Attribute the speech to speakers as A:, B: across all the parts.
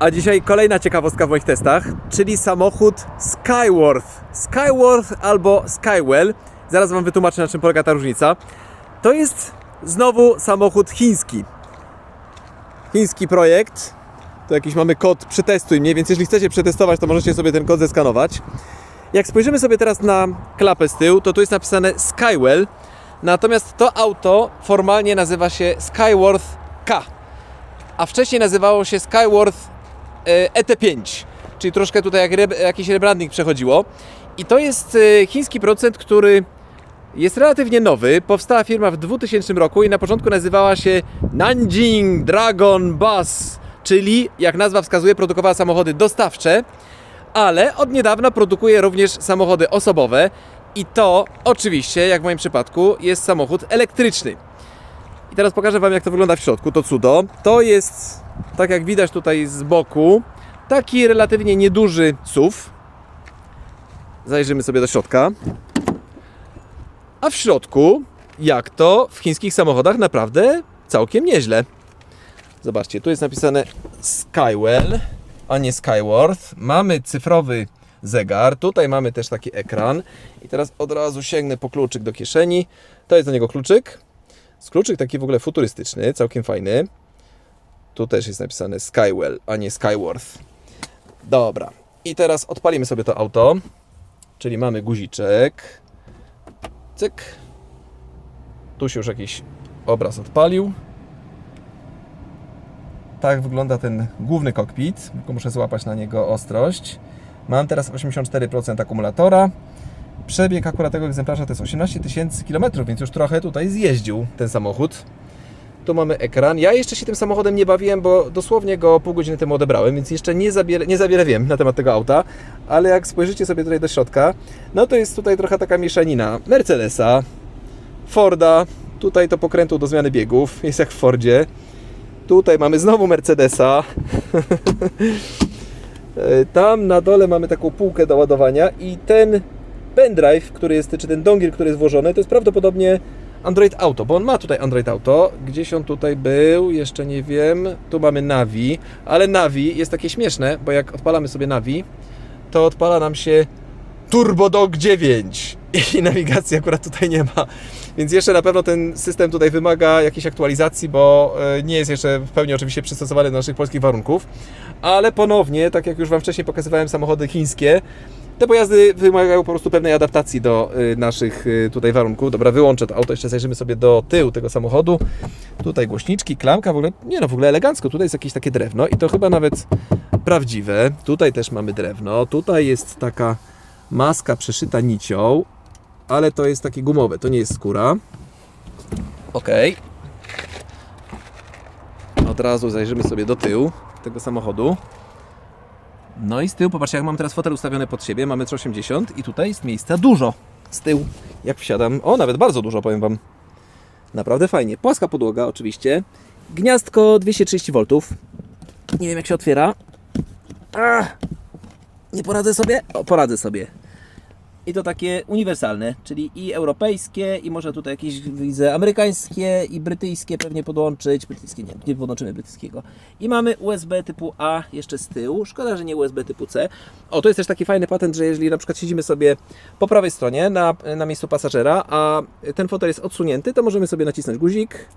A: A dzisiaj kolejna ciekawostka w moich testach, czyli samochód Skyworth. Skyworth albo Skywell. Zaraz Wam wytłumaczę, na czym polega ta różnica. To jest znowu samochód chiński. Chiński projekt. Tu jakiś mamy kod przetestuj mnie, więc jeżeli chcecie przetestować, to możecie sobie ten kod zeskanować. Jak spojrzymy sobie teraz na klapę z tyłu, to tu jest napisane Skywell. Natomiast to auto formalnie nazywa się Skyworth K a wcześniej nazywało się Skyworth ET5, czyli troszkę tutaj jak re, jakiś rebranding przechodziło. I to jest e, chiński producent, który jest relatywnie nowy. Powstała firma w 2000 roku i na początku nazywała się Nanjing Dragon Bus, czyli jak nazwa wskazuje, produkowała samochody dostawcze, ale od niedawna produkuje również samochody osobowe. I to oczywiście, jak w moim przypadku, jest samochód elektryczny. I teraz pokażę Wam, jak to wygląda w środku, to cudo. To jest, tak jak widać tutaj z boku, taki relatywnie nieduży SUV. Zajrzymy sobie do środka. A w środku, jak to w chińskich samochodach, naprawdę całkiem nieźle. Zobaczcie, tu jest napisane Skywell, a nie Skyworth. Mamy cyfrowy zegar, tutaj mamy też taki ekran. I teraz od razu sięgnę po kluczyk do kieszeni. To jest do niego kluczyk. Z kluczyk taki w ogóle futurystyczny, całkiem fajny. Tu też jest napisane Skywell, a nie Skyworth. Dobra. I teraz odpalimy sobie to auto. Czyli mamy guziczek. Cyk. Tu się już jakiś obraz odpalił. Tak wygląda ten główny kokpit. Tylko muszę złapać na niego ostrość. Mam teraz 84% akumulatora. Przebieg akurat tego egzemplarza to jest 18 tysięcy kilometrów, więc już trochę tutaj zjeździł ten samochód. Tu mamy ekran. Ja jeszcze się tym samochodem nie bawiłem, bo dosłownie go pół godziny temu odebrałem, więc jeszcze nie za, nie za wiele wiem na temat tego auta. Ale jak spojrzycie sobie tutaj do środka, no to jest tutaj trochę taka mieszanina Mercedesa, Forda, tutaj to pokrętło do zmiany biegów, jest jak w Fordzie. Tutaj mamy znowu Mercedesa. E, Tam na dole mamy taką półkę do ładowania i ten pendrive, który jest, czy ten dongiel, który jest włożony, to jest prawdopodobnie Android Auto, bo on ma tutaj Android Auto. Gdzieś on tutaj był, jeszcze nie wiem. Tu mamy Navi, ale Navi jest takie śmieszne, bo jak odpalamy sobie Navi, to odpala nam się Turbo Dog 9 i nawigacji akurat tutaj nie ma. Więc jeszcze na pewno ten system tutaj wymaga jakiejś aktualizacji, bo e, nie jest jeszcze w pełni oczywiście przystosowany do naszych polskich warunków. Ale ponownie, tak jak już Wam wcześniej pokazywałem samochody chińskie, te pojazdy wymagają po prostu pewnej adaptacji do y, naszych y, tutaj warunków. Dobra, wyłączę to auto, jeszcze zajrzymy sobie do tyłu tego samochodu. Tutaj głośniczki, klamka, w ogóle, nie no, w ogóle elegancko. Tutaj jest jakieś takie drewno i to chyba nawet prawdziwe. Tutaj też mamy drewno. Tutaj jest taka maska przeszyta nicią, ale to jest takie gumowe, to nie jest skóra. Ok. Od razu zajrzymy sobie do tyłu tego samochodu. No i z tyłu, popatrzcie, jak mam teraz fotel ustawiony pod siebie, mamy 380 i tutaj jest miejsca dużo z tyłu, jak wsiadam. O, nawet bardzo dużo, powiem Wam. Naprawdę fajnie. Płaska podłoga oczywiście. Gniazdko 230V. Nie wiem jak się otwiera. Ach, nie poradzę sobie? O, poradzę sobie. I to takie uniwersalne, czyli i europejskie, i może tutaj jakieś widzę amerykańskie i brytyjskie pewnie podłączyć. Brytyjskie nie, nie podłączymy brytyjskiego. I mamy USB typu A jeszcze z tyłu. Szkoda, że nie USB typu C. O, to jest też taki fajny patent, że jeżeli na przykład siedzimy sobie po prawej stronie na, na miejscu pasażera, a ten fotel jest odsunięty, to możemy sobie nacisnąć guzik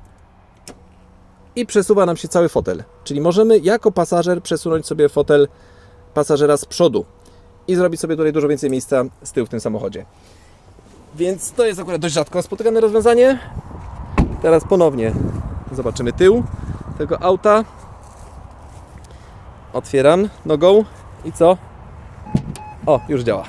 A: i przesuwa nam się cały fotel. Czyli możemy jako pasażer przesunąć sobie fotel pasażera z przodu i zrobić sobie tutaj dużo więcej miejsca z tyłu w tym samochodzie. Więc to jest akurat dość rzadko spotykane rozwiązanie. Teraz ponownie zobaczymy tył tego auta. Otwieram nogą i co? O, już działa.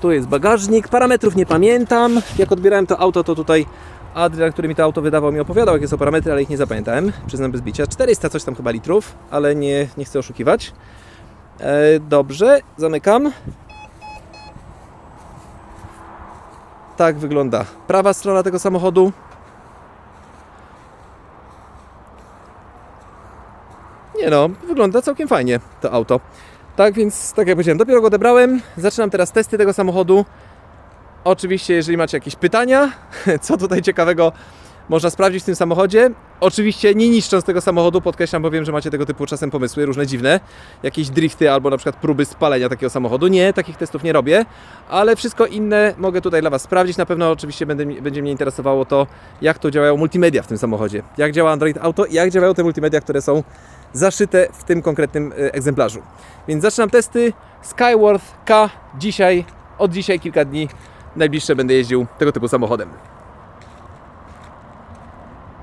A: Tu jest bagażnik, parametrów nie pamiętam. Jak odbierałem to auto, to tutaj Adrian, który mi to auto wydawał, mi opowiadał, jakie są parametry, ale ich nie zapamiętałem. Przyznam bez bicia. 400 coś tam chyba litrów, ale nie, nie chcę oszukiwać. E, dobrze, zamykam. Tak wygląda prawa strona tego samochodu. Nie no, wygląda całkiem fajnie to auto. Tak więc, tak jak powiedziałem, dopiero go odebrałem. Zaczynam teraz testy tego samochodu. Oczywiście, jeżeli macie jakieś pytania, co tutaj ciekawego można sprawdzić w tym samochodzie. Oczywiście nie niszcząc tego samochodu, podkreślam, bo wiem, że macie tego typu czasem pomysły, różne dziwne, jakieś drifty albo na przykład próby spalenia takiego samochodu. Nie, takich testów nie robię, ale wszystko inne mogę tutaj dla Was sprawdzić. Na pewno oczywiście będę, będzie mnie interesowało to, jak to działają multimedia w tym samochodzie, jak działa Android Auto i jak działają te multimedia, które są zaszyte w tym konkretnym e, egzemplarzu. Więc zaczynam testy. Skyworth K dzisiaj, od dzisiaj kilka dni najbliższe będę jeździł tego typu samochodem.